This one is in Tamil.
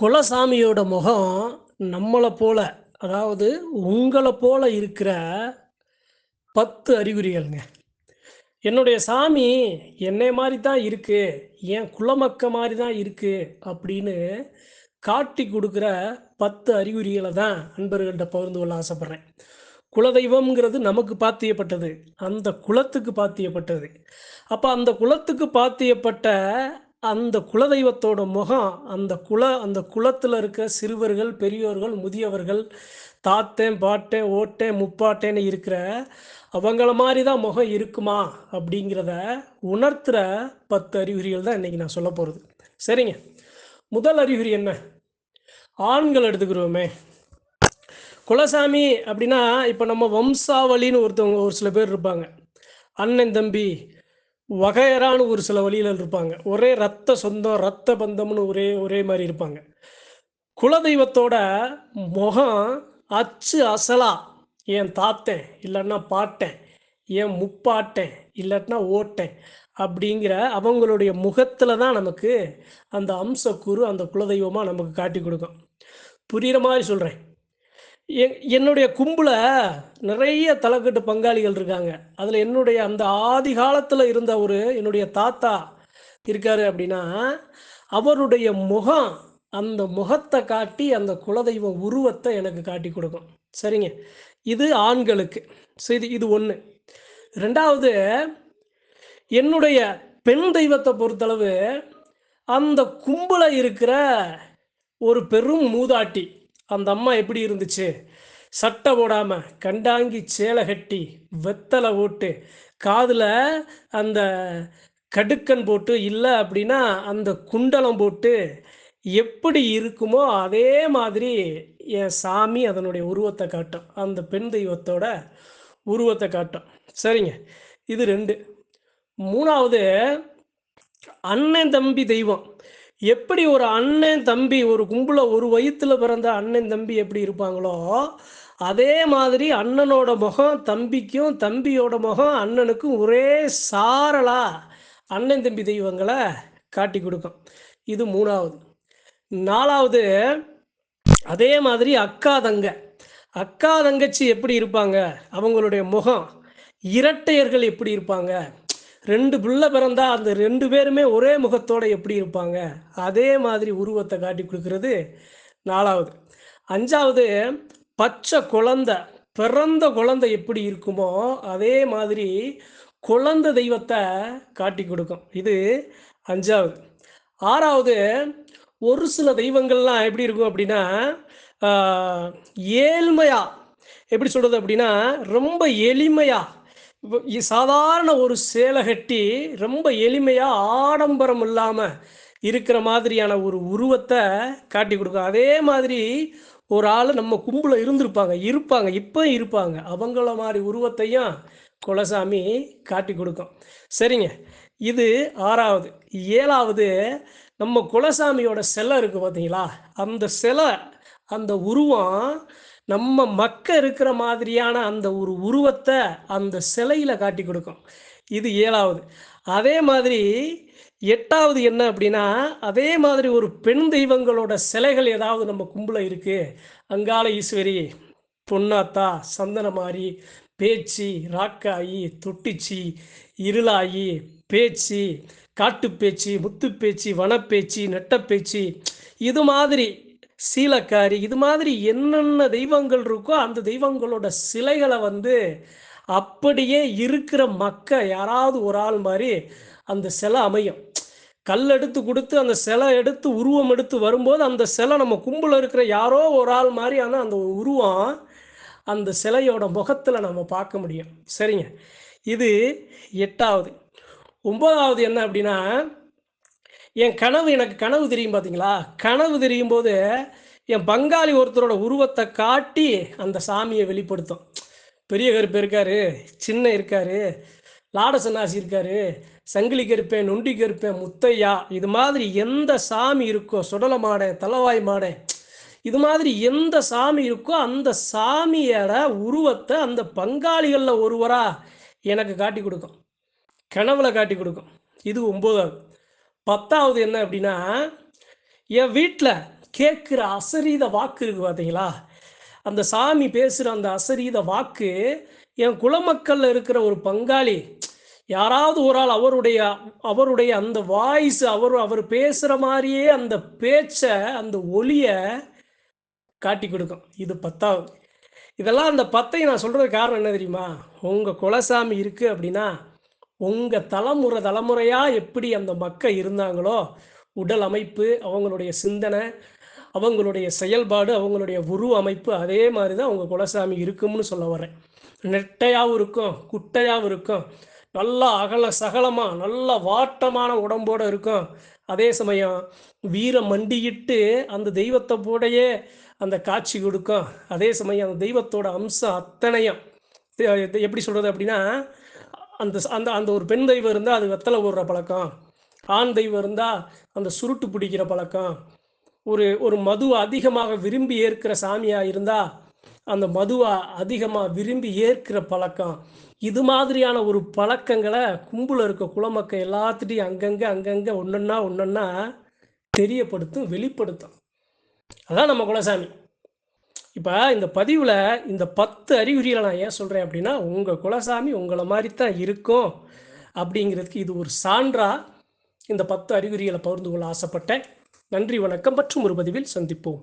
குலசாமியோட முகம் நம்மளை போல அதாவது உங்களை போல இருக்கிற பத்து அறிகுறிகள்ங்க. என்னுடைய சாமி என்னை மாதிரி தான் இருக்கு என் குலமக்க மாதிரி தான் இருக்கு அப்படின்னு காட்டி கொடுக்குற பத்து அறிகுறிகளை தான் அன்பர்கள்ட்ட பகிர்ந்து கொள்ள ஆசைப்படுறேன். குலதெய்வம்ங்கிறது நமக்கு பாத்தியப்பட்டது அந்த குலத்துக்கு பாத்தியப்பட்டது. அப்போ அந்த குலத்துக்கு பாத்தியப்பட்ட அந்த குலதெய்வத்தோட முகம் அந்த குல அந்த குலத்தில் இருக்க சிறுவர்கள் பெரியோர்கள் முதியவர்கள் தாத்தேன் பாட்டேன் ஓட்டேன் முப்பாட்டேன்னு இருக்கிற அவங்கள மாதிரி தான் முகம் இருக்குமா அப்படிங்கிறத உணர்த்துகிற பத்து அறிகுறிகள் தான் இன்றைக்கி நான் சொல்ல போகிறது சரிங்க. முதல் அறிகுறி என்ன? ஆண்கள் எடுத்துக்கிறோமே. குலசாமி அப்படின்னா இப்போ நம்ம வம்சாவளின்னு ஒருத்தவங்க ஒரு சில பேர் இருப்பாங்க. அண்ணன் தம்பி வகையறான்னு ஒரு சில வழியில் இருப்பாங்க. ஒரே ரத்த சொந்தம் ரத்த பந்தம்னு ஒரே ஒரே மாதிரி இருப்பாங்க. குலதெய்வத்தோட முகம் அச்சு அசலா. என் தாத்தேன் இல்லைன்னா பாட்டேன் என் முப்பாட்டேன் இல்லாட்டினா ஓட்டேன் அப்படிங்கிற அவங்களுடைய முகத்தில் தான் நமக்கு அந்த அம்சக்குரு அந்த குலதெய்வமாக நமக்கு காட்டி கொடுக்கும். புரிகிற மாதிரி சொல்கிறேன் என்னுடைய கும்பல நிறைய தலைக்கட்டு பங்காளிகள் இருக்காங்க. அதில் என்னுடைய அந்த ஆதி காலத்தில் இருந்த ஒரு என்னுடைய தாத்தா இருக்காரு அப்படின்னா அவருடைய முகம் அந்த முகத்தை காட்டி அந்த குலதெய்வ உருவத்தை எனக்கு காட்டி கொடுக்கும். சரிங்க? இது ஆண்களுக்கு. சரி இது ஒன்று ரெண்டாவது என்னுடைய பெண் தெய்வத்தை பொறுத்தளவு அந்த கும்பல இருக்கிற ஒரு பெரும் மூதாட்டி அந்த அம்மா எப்படி இருந்துச்சு? சட்டை போடாமல் கண்டாங்கி சேலை கட்டி வெத்தலை ஓட்டு காதில் அந்த கடுக்கன் போட்டு இல்லை அப்படின்னா அந்த குண்டலம் போட்டு எப்படி இருக்குமோ அதே மாதிரி என் சாமி அதனுடைய உருவத்தை காட்டும். அந்த பெண் தெய்வத்தோட உருவத்தை காட்டும். சரிங்க. இது ரெண்டு. மூணாவது அண்ணன் தம்பி தெய்வம். எப்படி ஒரு அண்ணன் தம்பி ஒரு கும்பல ஒரு வயிற்றுல பிறந்த அண்ணன் தம்பி எப்படி இருப்பாங்களோ அதே மாதிரி அண்ணனோட முகம் தம்பிக்கும் தம்பியோட முகம் அண்ணனுக்கும் ஒரே சாரலா அண்ணன் தம்பி தெய்வங்களை காட்டி கொடுக்கும். இது மூணாவது. நாலாவது அதே மாதிரி அக்கா தங்க. அக்கா தங்கச்சி எப்படி இருப்பாங்க? அவங்களுடைய முகம் இரட்டையர்கள் எப்படி இருப்பாங்க? ரெண்டு பிள்ளை பிறந்தா அந்த ரெண்டு பேருமே ஒரே முகத்தோடு எப்படி இருப்பாங்க? அதே மாதிரி உருவத்தை காட்டி கொடுக்கறது நாலாவது. அஞ்சாவது பச்சை குழந்தை பிறந்த குழந்தை எப்படி இருக்குமோ அதே மாதிரி குழந்த தெய்வத்தை காட்டி கொடுக்கும். இது அஞ்சாவது. ஆறாவது ஒரு சில தெய்வங்கள்லாம் எப்படி இருக்கும் அப்படின்னா ஏழ்மையா. எப்படி சொல்கிறது அப்படின்னா ரொம்ப எளிமையாக சாதாரண ஒரு சேலை கட்டி ரொம்ப எளிமையாக ஆடம்பரம் இல்லாமல் இருக்கிற மாதிரியான ஒரு உருவத்தை காட்டி கொடுக்கும். அதே மாதிரி ஒரு ஆள் நம்ம கும்பலில் இருந்திருப்பாங்க இருப்பாங்க இப்போ இருப்பாங்க. அவங்கள மாதிரி உருவத்தையும் குலசாமி காட்டி கொடுக்கும். சரிங்க. இது ஆறாவது. ஏழாவது நம்ம குலசாமியோட சிலை இருக்குது பார்த்தீங்களா அந்த சிலை அந்த உருவம் நம்ம மக்க இருக்கிற மாதிரியான அந்த ஒரு உருவத்தை அந்த சிலையில் காட்டி கொடுக்கும். இது ஏழாவது. அதே மாதிரி எட்டாவது என்ன அப்படின்னா அதே மாதிரி ஒரு பெண் தெய்வங்களோட சிலைகள் ஏதாவது நம்ம கும்பல இருக்குது அங்காள ஈஸ்வரி பொன்னாத்தா சந்தனமாரி பேச்சி ராக்காயி தொட்டிச்சி இருளாயி பேச்சி காட்டுப்பேச்சி முத்துப்பேச்சி வனப்பேச்சு நெட்டப்பேச்சு இது மாதிரி சீலக்காரி இது மாதிரி என்னென்ன தெய்வங்கள் இருக்கோ அந்த தெய்வங்களோட சிலைகளை வந்து அப்படியே இருக்கிற மக்க யாராவது ஒரு ஆள் மாதிரி அந்த சிலை அமையும். கல் எடுத்து கொடுத்து அந்த சிலை எடுத்து உருவம் எடுத்து வரும்போது அந்த சிலை நம்ம கும்பல இருக்கிற யாரோ ஒரு ஆள் மாதிரியான அந்த உருவம் அந்த சிலையோட முகத்தில் நம்ம பார்க்க முடியும். சரிங்க. இது எட்டாவது. ஒன்பதாவது என்ன அப்படின்னா என் கனவு எனக்கு கனவு தெரியும் பார்த்தீங்களா கனவு தெரியும் போது என் பங்காளி ஒருத்தரோட உருவத்தை காட்டி அந்த சாமியை வெளிப்படுத்தும். பெரிய கருப்பு இருக்காரு சின்ன இருக்காரு லாட சன்னாசி இருக்காரு சங்கிலி கருப்பேன் நொண்டி கருப்பேன் முத்தையா இது மாதிரி எந்த சாமி இருக்கோ சுடல மாடேன் தலவாய் மாடேன் இது மாதிரி எந்த சாமி இருக்கோ அந்த சாமியோட உருவத்தை அந்த பங்காளிகளில் ஒருவரா எனக்கு காட்டி கொடுக்கும். கனவுல காட்டி கொடுக்கும். இது ஒம்போதாவது. பத்தாவது என்ன அப்படின்னா என் வீட்டில் கேட்குற அசரீத வாக்கு இருக்கு பார்த்தீங்களா அந்த சாமி பேசுகிற அந்த அசரீத வாக்கு என் குலமக்களில் இருக்கிற ஒரு பங்காளி யாராவது ஒரு ஆள் அவருடைய அவருடைய அந்த வாய்ஸ் அவர் அவர் பேசுகிற மாதிரியே அந்த பேச்சை அந்த ஒளியை காட்டி கொடுக்கும். இது பத்தாவது. இதெல்லாம் அந்த பத்தை நான் சொல்கிறது காரணம் என்ன தெரியுமா? உங்கள் குலசாமி இருக்குது அப்படின்னா உங்கள் தலைமுறை தலைமுறையாக எப்படி அந்த மக்கள் இருந்தாங்களோ உடல் அமைப்பு அவங்களுடைய சிந்தனை அவங்களுடைய செயல்பாடு அவங்களுடைய உருவ அமைப்பு அதே மாதிரி தான் அவங்க குலசாமி இருக்கும்னு சொல்ல வரேன் நெட்டையாகவும் இருக்கும் குட்டையாகவும் இருக்கும் நல்லா அகல சகலமாக நல்ல வாட்டமான உடம்போடு இருக்கும். அதே சமயம் வீரம் மண்டியிட்டு அந்த தெய்வத்தை போடையே அந்த காட்சி கொடுக்கும். அதே சமயம் அந்த தெய்வத்தோட அம்சம் அத்தனையும். எப்படி சொல்கிறது அப்படின்னா அந்த அந்த அந்த ஒரு பெண் தெய்வம் இருந்தால் அது வெத்தலை போடுற பழக்கம். ஆண் தெய்வம் இருந்தால் அந்த சுருட்டு பிடிக்கிற பழக்கம். ஒரு ஒரு மதுவை அதிகமாக விரும்பி ஏற்கிற சாமியாக இருந்தால் அந்த மதுவை அதிகமாக விரும்பி ஏற்கிற பழக்கம். இது மாதிரியான ஒரு பழக்கங்களை கும்பலில் இருக்க குளமக்க எல்லாத்துட்டையும் அங்கங்கே அங்கங்கே ஒன்றுன்னா ஒன்றுன்னா தெரியப்படுத்தும் வெளிப்படுத்தும். அதான் நம்ம குலசாமி. இப்போ இந்த பதிவில் இந்த பத்து அறிகுறிகளை நான் ஏன் சொல்கிறேன் அப்படின்னா உங்கள் குலசாமி உங்களை மாதிரி தான் இருக்கும் அப்படிங்கிறதுக்கு இது ஒரு சான்றா இந்த பத்து அறிகுறிகளை பகிர்ந்து கொள்ள ஆசைப்பட்டேன். நன்றி வணக்கம் மற்றும் ஒரு பதிவில் சந்திப்போம்.